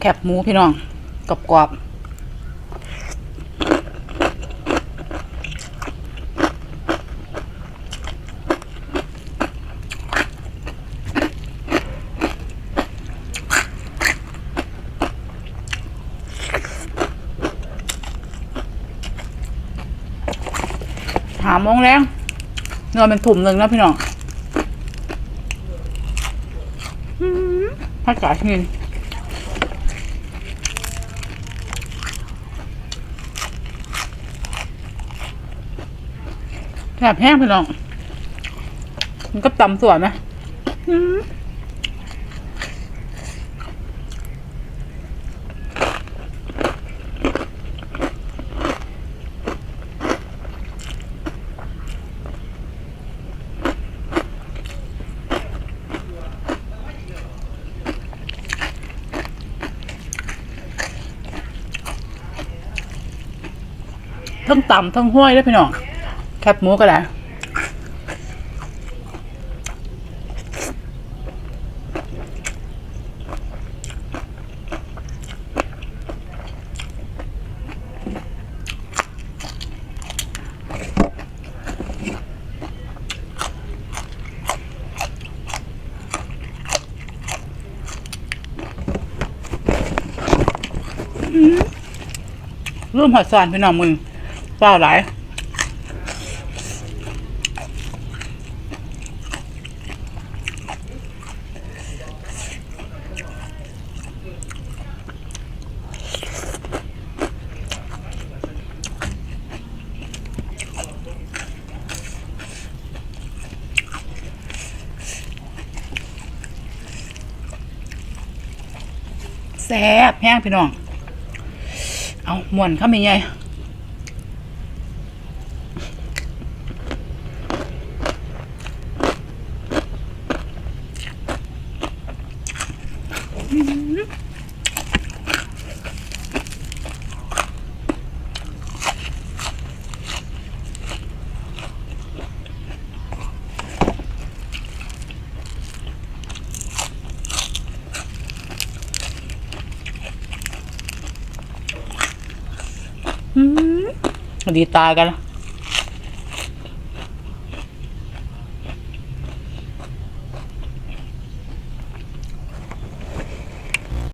แคบหมูพี่น้องกรอบกรอบหาโมงแรงนอนเป็นถุ่มหนึ่งนะพี่น้องอืมผักกาดหิน แถบแห้งพี่น้อง มันก็ตำส่วยไหมทั้งตำทั้งห้วยได้พี่น้อง แคบหมูก็ได้ร่วมหัดสอนพี่น้องมึงเปล่าหลาย แซ่บแห้งพี่น้อง เอามวนเข้ามาไงอืม ดีตายกันละ